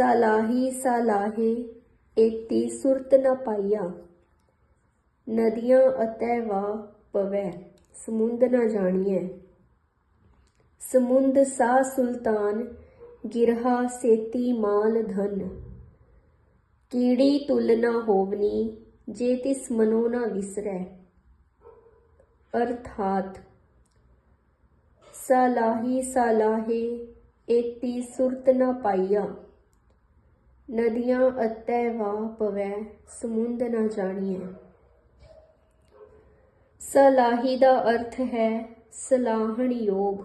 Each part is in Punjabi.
ਸਾਲਾਹੀ ਸਾਲਾਹੇ, ਏਤੀ ਸੁਰਤ ਨਾ ਪਾਈਆ। ਨਦੀਆਂ ਅਤੈ ਵਾ ਪਵੈ, ਸਮੁੰਦ ਨਾ ਜਾਣੀਐ। ਸਮੁੰਦ ਸਾ ਸੁਲਤਾਨ, ਗਿਰਹਾ ਸੇਤੀ ਮਾਲ ਧਨ। ਕੀੜੀ ਤੁਲ ਨਾ ਹੋਵਨੀ, ਜੇ ਤਿਸ ਮਨੋ ਨਾ ਵਿਸਰੈ। ਅਰਥਾਤ, ਸਾਲਾਹੀ ਸਾਲਾਹੇ, ਏਤੀ ਸੁਰਤ ਨਾ ਪਾਈਆ। ਨਦੀਆਂ ਅਤੈ ਵਾ ਪਵੈ, ਸਮੁੰਦ ਨਾ ਜਾਣੀਐ। ਸਲਾਹੀ ਦਾ ਅਰਥ ਹੈ ਸਲਾਹਣ ਯੋਗ।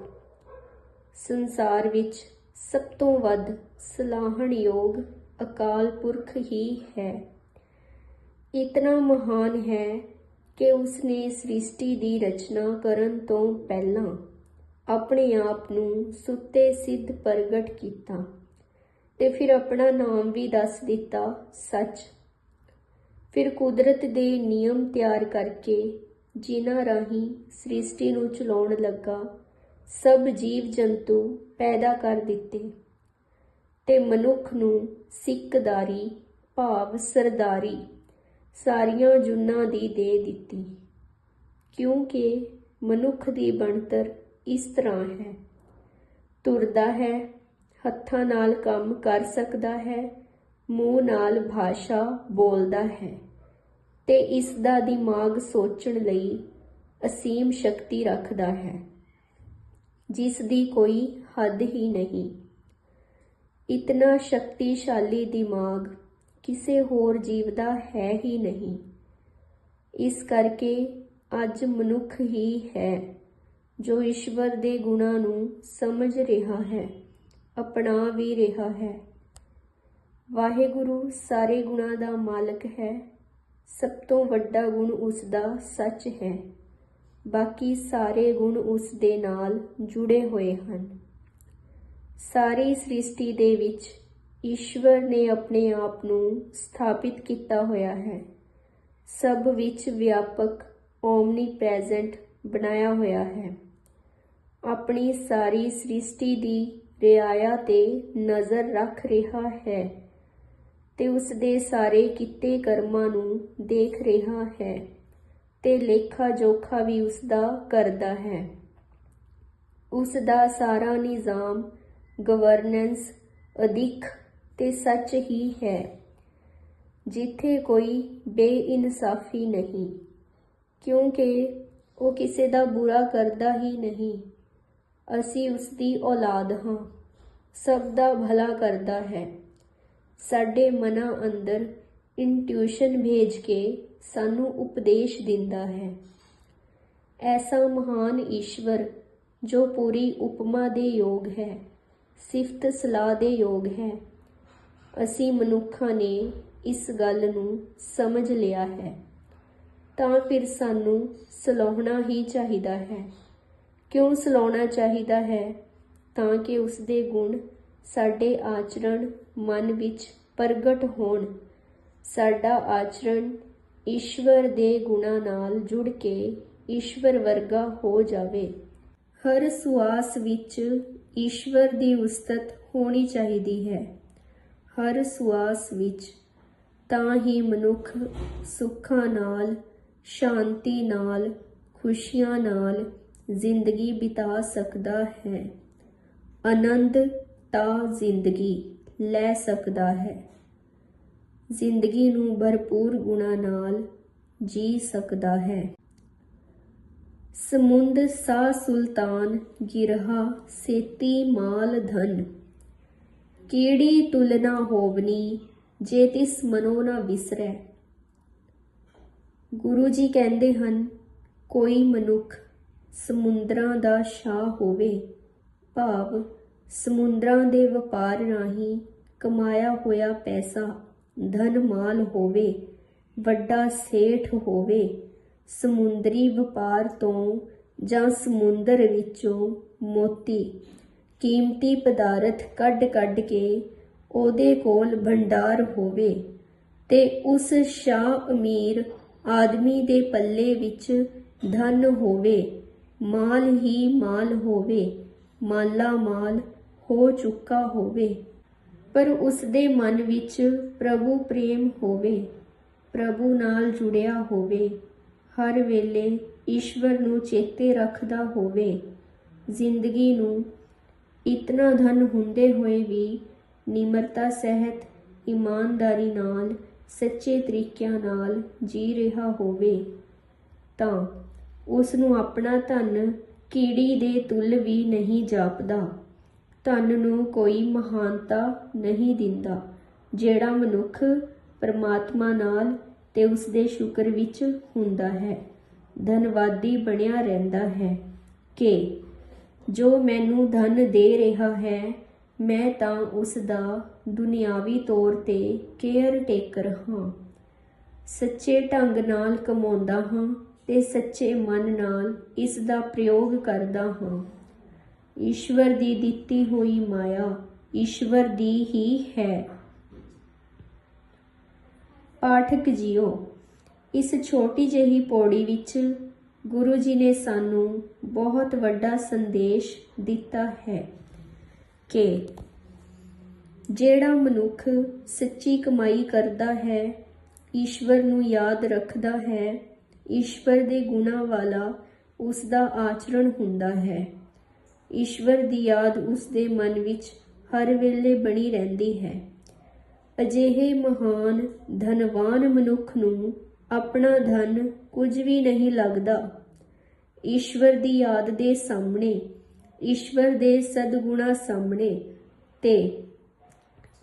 ਸੰਸਾਰ ਵਿੱਚ ਸਭ ਤੋਂ ਵੱਧ ਸਲਾਹਣ ਯੋਗ ਅਕਾਲ ਪੁਰਖ ਹੀ ਹੈ। ਇਤਨਾ ਮਹਾਨ ਹੈ ਕਿ ਉਸਨੇ ਸ੍ਰਿਸ਼ਟੀ ਦੀ ਰਚਨਾ ਕਰਨ ਤੋਂ ਪਹਿਲਾਂ ਆਪਣੇ ਆਪ ਨੂੰ ਸੁੱਤੇ ਸਿੱਧ ਪ੍ਰਗਟ ਕੀਤਾ। ਤੇ ਫਿਰ ਆਪਣਾ ਨਾਮ ਵੀ ਦੱਸ ਦਿੱਤਾ, ਸੱਚ। ਫਿਰ ਕੁਦਰਤ ਦੇ ਨਿਯਮ ਤਿਆਰ ਕਰਕੇ ਜਿਨ੍ਹਾਂ ਰਾਹੀਂ ਸ੍ਰਿਸ਼ਟੀ ਨੂੰ ਚਲਾਉਣ ਲੱਗਾ, ਸਭ ਜੀਵ ਜੰਤੂ ਪੈਦਾ ਕਰ ਦਿੱਤੇ ਤੇ ਮਨੁੱਖ ਨੂੰ ਸਿੱਕਦਾਰੀ, ਭਾਵ ਸਰਦਾਰੀ ਸਾਰੀਆਂ ਜੁਨਾਂ ਦੀ ਦੇ ਦਿੱਤੀ। ਕਿਉਂਕਿ ਮਨੁੱਖ ਦੀ ਬਣਤਰ ਇਸ ਤਰ੍ਹਾਂ ਹੈ, ਤੁਰਦਾ ਹੈ ਹੱਥਾਂ ਨਾਲ ਕੰਮ ਕਰ ਸਕਦਾ ਹੈ, ਮੂੰਹ ਨਾਲ ਭਾਸ਼ਾ ਬੋਲਦਾ ਹੈ ਤੇ ਇਸ ਦਾ ਦਿਮਾਗ ਸੋਚਣ ਲਈ ਅਸੀਮ ਸ਼ਕਤੀ ਰੱਖਦਾ ਹੈ ਜਿਸ ਦੀ ਕੋਈ ਹੱਦ ਹੀ ਨਹੀਂ। ਇਤਨਾ ਸ਼ਕਤੀਸ਼ਾਲੀ ਦਿਮਾਗ ਕਿਸੇ ਹੋਰ ਜੀਵ ਦਾ ਹੈ ਹੀ ਨਹੀਂ। ਇਸ ਕਰਕੇ ਅੱਜ ਮਨੁੱਖ ਹੀ ਹੈ ਜੋ ਈਸ਼ਵਰ ਦੇ ਗੁਣਾਂ ਨੂੰ ਸਮਝ ਰਿਹਾ ਹੈ। ਅਪਣਾ ਵੀ ਰਿਹਾ ਹੈ। ਵਾਹਿਗੁਰੂ ਸਾਰੇ ਗੁਣਾਂ ਦਾ ਮਾਲਕ ਹੈ। ਸਭ ਤੋਂ ਵੱਡਾ ਗੁਣ ਉਸ ਦਾ ਸੱਚ ਹੈ। ਬਾਕੀ ਸਾਰੇ ਗੁਣ ਉਸ ਦੇ ਨਾਲ ਜੁੜੇ ਹੋਏ ਹਨ। ਸਾਰੀ ਸ੍ਰਿਸ਼ਟੀ ਦੇ ਵਿੱਚ ਈਸ਼ਵਰ ਨੇ ਆਪਣੇ ਆਪ ਨੂੰ ਸਥਾਪਿਤ ਕੀਤਾ ਹੋਇਆ ਹੈ। ਸਭ ਵਿੱਚ ਵਿਆਪਕ ਓਮਨੀ ਪ੍ਰੈਜ਼ੈਂਟ ਬਣਾਇਆ ਹੋਇਆ ਹੈ। ਆਪਣੀ ਸਾਰੀ ਸ੍ਰਿਸ਼ਟੀ ਦੀ ਰਿਆਇਆ ਤੇ ਨਜ਼ਰ ਰੱਖ ਰਿਹਾ ਹੈ ਤੇ ਉਸ ਦੇ ਸਾਰੇ ਕੀਤੇ ਕਰਮਾਂ ਨੂੰ ਦੇਖ ਰਿਹਾ ਹੈ ਤੇ ਲੇਖਾ ਜੋਖਾ ਵੀ ਉਸ ਦਾ ਕਰਦਾ ਹੈ। ਉਸ ਦਾ ਸਾਰਾ ਨਿਜ਼ਾਮ ਗਵਰਨੈਂਸ ਅਧਿਕ ਤੇ ਸੱਚ ਹੀ ਹੈ, ਜਿੱਥੇ ਕੋਈ ਬੇਇਨਸਾਫੀ ਨਹੀਂ, ਕਿਉਂਕਿ ਉਹ ਕਿਸੇ ਦਾ ਬੁਰਾ ਕਰਦਾ ਹੀ ਨਹੀਂ। ਅਸੀਂ ਉਸ ਦੀ ਔਲਾਦ ਹਾਂ। ਸਭ ਦਾ ਭਲਾ ਕਰਦਾ ਹੈ। ਸਾਡੇ ਮਨਾਂ ਅੰਦਰ ਇੰਟਿਊਸ਼ਨ ਭੇਜ ਕੇ ਸਾਨੂੰ ਉਪਦੇਸ਼ ਦਿੰਦਾ ਹੈ। ਐਸਾ ਮਹਾਨ ਈਸ਼ਵਰ ਜੋ ਪੂਰੀ ਉਪਮਾ ਦੇ ਯੋਗ ਹੈ, ਸਿਫਤ ਸਲਾਹ ਦੇ ਯੋਗ ਹੈ। ਅਸੀਂ ਮਨੁੱਖਾਂ ਨੇ ਇਸ ਗੱਲ ਨੂੰ ਸਮਝ ਲਿਆ ਹੈ। ਤਾਂ ਫਿਰ ਸਾਨੂੰ ਸਲਾਹਣਾ ਹੀ ਚਾਹੀਦਾ ਹੈ। ਕਿਉਂ ਸਲਾਉਣਾ ਚਾਹੀਦਾ ਹੈ? ਤਾਂ ਕਿ ਉਸ ਦੇ ਗੁਣ ਸਾਡੇ ਆਚਰਣ ਮਨ ਵਿੱਚ ਪ੍ਰਗਟ ਹੋਣ। ਸਾਡਾ ਆਚਰਣ ਈਸ਼ਵਰ ਦੇ ਗੁਣਾਂ ਨਾਲ ਜੁੜ ਕੇ ਈਸ਼ਵਰ ਵਰਗਾ ਹੋ ਜਾਵੇ। ਹਰ ਸੁਆਸ ਵਿੱਚ ਈਸ਼ਵਰ ਦੀ ਉਸਤਤ ਹੋਣੀ ਚਾਹੀਦੀ ਹੈ। ਹਰ ਸੁਆਸ ਵਿੱਚ ਤਾਂ ਹੀ ਮਨੁੱਖ ਸੁੱਖਾਂ ਨਾਲ, ਸ਼ਾਂਤੀ ਨਾਲ, ਖੁਸ਼ੀਆਂ ਨਾਲ ਜ਼ਿੰਦਗੀ ਬਿਤਾ ਸਕਦਾ ਹੈ। ਆਨੰਦ ਤਾਂ ਜ਼ਿੰਦਗੀ ਲੈ ਸਕਦਾ ਹੈ। ਜ਼ਿੰਦਗੀ ਨੂੰ ਭਰਪੂਰ ਗੁਣਾ ਨਾਲ ਜੀ ਸਕਦਾ ਹੈ। ਸਮੁੰਦ ਸਾ ਸੁਲਤਾਨ ਗਿਰਹਾ ਸੇਤੀ ਮਾਲ ਧਨ। ਕੀੜੀ ਤੁਲਨਾ ਹੋਵਨੀ ਜੇ ਤਿਸ ਮਨੋ ਨਾ ਵਿਸਰੈ। ਗੁਰੂ ਜੀ ਕਹਿੰਦੇ ਹਨ, ਕੋਈ ਮਨੁੱਖ ਸਮੁੰਦਰਾਂ ਦਾ ਸ਼ਾਹ ਹੋਵੇ। ਭਾਵ ਸਮੁੰਦਰਾਂ ਦੇ ਵਪਾਰ ਰਾਹੀਂ ਕਮਾਇਆ ਹੋਇਆ ਪੈਸਾ ਧਨ ਮਾਲ ਹੋਵੇ, ਵੱਡਾ ਸੇਠ ਹੋਵੇ, ਸਮੁੰਦਰੀ ਵਪਾਰ ਤੋਂ ਜਾਂ ਸਮੁੰਦਰ ਵਿੱਚੋਂ ਮੋਤੀ, ਕੀਮਤੀ ਪਦਾਰਥ ਕੱਢ-ਕੱਢ ਕੇ ਉਹਦੇ ਕੋਲ ਭੰਡਾਰ ਹੋਵੇ ਤੇ ਉਸ ਸ਼ਾਹ ਅਮੀਰ ਆਦਮੀ ਦੇ ਪੱਲੇ ਵਿੱਚ ਧਨ ਹੋਵੇ। ਮਾਲ ਹੀ ਮਾਲ ਹੋਵੇ, ਮਾਲਾ ਮਾਲ ਹੋ ਚੁੱਕਾ ਹੋਵੇ। ਪਰ ਉਸ ਦੇ ਮਨ ਵਿੱਚ ਪ੍ਰਭੂ ਪ੍ਰੇਮ ਹੋਵੇ, ਪ੍ਰਭੂ ਨਾਲ ਜੁੜਿਆ ਹੋਵੇ। ਹਰ ਵੇਲੇ ਈਸ਼ਵਰ ਨੂੰ ਚੇਤੇ ਰੱਖਦਾ ਹੋਵੇ। ਜ਼ਿੰਦਗੀ ਨੂੰ ਇਤਨਾ ਧਨ ਹੁੰਦੇ ਹੋਏ ਵੀ ਨਿਮਰਤਾ ਸਹਿਤ ਇਮਾਨਦਾਰੀ ਨਾਲ, ਸੱਚੇ ਤਰੀਕਿਆਂ ਨਾਲ ਜੀ ਰਿਹਾ ਹੋਵੇ, ਤਾਂ ਉਸ ਨੂੰ ਆਪਣਾ ਧਨ ਕੀੜੀ ਦੇ ਤੁਲ ਵੀ ਨਹੀਂ ਜਾਪਦਾ। ਧਨ ਨੂੰ ਕੋਈ ਮਹਾਨਤਾ ਨਹੀਂ ਦਿੰਦਾ, ਜਿਹੜਾ ਮਨੁੱਖ ਪਰਮਾਤਮਾ ਨਾਲ ਤੇ ਉਸ ਦੇ ਸ਼ੁਕਰ ਵਿੱਚ ਹੁੰਦਾ ਹੈ। ਧਨਵਾਦੀ ਬਣਿਆ ਰਹਿੰਦਾ ਹੈ ਕਿ ਜੋ ਮੈਨੂੰ ਧਨ ਦੇ ਰਿਹਾ ਹੈ, ਮੈਂ ਤਾਂ ਉਸ ਦਾ ਦੁਨਿਆਵੀ ਤੌਰ ਤੇ ਕੇਅਰ ਟੇਕਰ ਹਾਂ। ਸੱਚੇ ਢੰਗ ਨਾਲ ਕਮਾਉਂਦਾ ਹਾਂ ਤੇ ਸੱਚੇ ਮਨ ਨਾਲ ਇਸ ਦਾ ਪ੍ਰਯੋਗ ਕਰਦਾ ਹਾਂ। ਈਸ਼ਵਰ ਦੀ ਦਿੱਤੀ ਹੋਈ ਮਾਇਆ ਈਸ਼ਵਰ ਦੀ ਹੀ ਹੈ। ਪਾਠਕ ਜੀਓ, ਇਸ ਛੋਟੀ ਜਿਹੀ ਪੌੜੀ ਵਿੱਚ ਗੁਰੂ ਜੀ ਨੇ ਸਾਨੂੰ ਬਹੁਤ ਵੱਡਾ ਸੰਦੇਸ਼ ਦਿੱਤਾ ਹੈ ਕਿ ਜਿਹੜਾ ਮਨੁੱਖ ਸੱਚੀ ਕਮਾਈ ਕਰਦਾ ਹੈ, ਈਸ਼ਵਰ ਨੂੰ ਯਾਦ ਰੱਖਦਾ ਹੈ ਈਸ਼ਵਰ ਦੇ ਗੁਣਾ ਵਾਲਾ ਉਸ ਦਾ ਆਚਰਣ ਹੁੰਦਾ ਹੈ। ਈਸ਼ਵਰ ਦੀ ਯਾਦ ਉਸ ਦੇ ਮਨ ਵਿੱਚ ਹਰ ਵੇਲੇ ਬਣੀ ਰਹਿੰਦੀ ਹੈ। ਅਜਿਹੇ ਮਹਾਨ, ਧਨਵਾਨ ਮਨੁੱਖ ਨੂੰ ਆਪਣਾ ਧਨ ਕੁਝ ਵੀ ਨਹੀਂ ਲੱਗਦਾ। ਈਸ਼ਵਰ ਦੀ ਯਾਦ ਦੇ ਸਾਹਮਣੇ, ਈਸ਼ਵਰ ਦੇ ਸਦਗੁਣਾ ਸਾਹਮਣੇ ਤੇ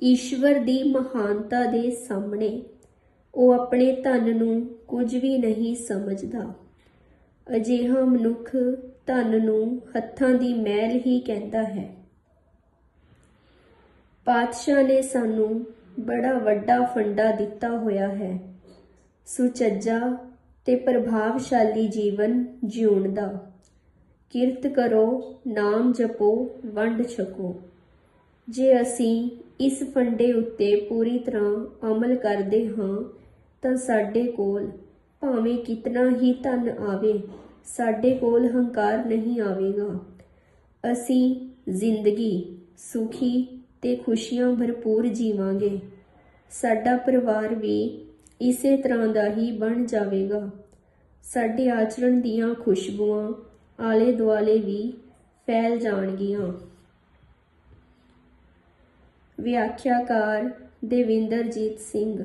ਈਸ਼ਵਰ ਦੀ ਮਹਾਨਤਾ ਦੇ ਸਾਹਮਣੇ ਉਹ ਆਪਣੇ ਧਨ ਨੂੰ ਕੁਝ ਵੀ ਨਹੀਂ ਸਮਝਦਾ। ਅਜਿਹਾ ਮਨੁੱਖ ਧਨ ਨੂੰ ਹੱਥਾਂ ਦੀ ਮੈਲ ਹੀ ਕਹਿੰਦਾ ਹੈ। ਪਾਤਸ਼ਾਹ ਨੇ ਸਾਨੂੰ ਬੜਾ ਵੱਡਾ ਫੰਡਾ ਦਿੱਤਾ ਹੋਇਆ ਹੈ। ਸੁਚੱਜਾ ਤੇ ਪ੍ਰਭਾਵਸ਼ਾਲੀ ਜੀਵਨ ਜਿਉਣ ਦਾ। ਕਿਰਤ ਕਰੋ, ਨਾਮ ਜਪੋ, ਵੰਡ ਛਕੋ। ਜੇ ਅਸੀਂ ਇਸ ਫੰਡੇ ਉੱਤੇ ਪੂਰੀ ਤਰ੍ਹਾਂ ਅਮਲ ਕਰਦੇ ਹਾਂ ਤਾਂ ਸਾਡੇ ਕੋਲ ਭਾਵੇਂ ਕਿਤਨਾ ਹੀ ਧਨ ਆਵੇ, ਸਾਡੇ ਕੋਲ ਹੰਕਾਰ ਨਹੀਂ ਆਵੇਗਾ। ਅਸੀਂ ਜ਼ਿੰਦਗੀ, ਸੁਖੀ ਤੇ ਖੁਸ਼ੀਆਂ ਭਰਪੂਰ ਜੀਵਾਂਗੇ। ਸਾਡਾ ਪਰਿਵਾਰ ਵੀ ਇਸੇ ਤਰ੍ਹਾਂ ਦਾ ਹੀ ਬਣ ਜਾਵੇਗਾ। ਸਾਡੇ ਆਚਰਣ ਦੀਆਂ ਖੁਸ਼ਬੂਆਂ ਆਲੇ ਦੁਆਲੇ ਵੀ ਫੈਲ ਜਾਣਗੀਆਂ। ਵਿਆਖਿਆਕਾਰ ਦੇਵਿੰਦਰਜੀਤ ਸਿੰਘ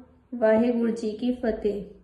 ਵਾਹਿਗੁਰੂ ਜੀ ਕੀ ਫਤਿਹ।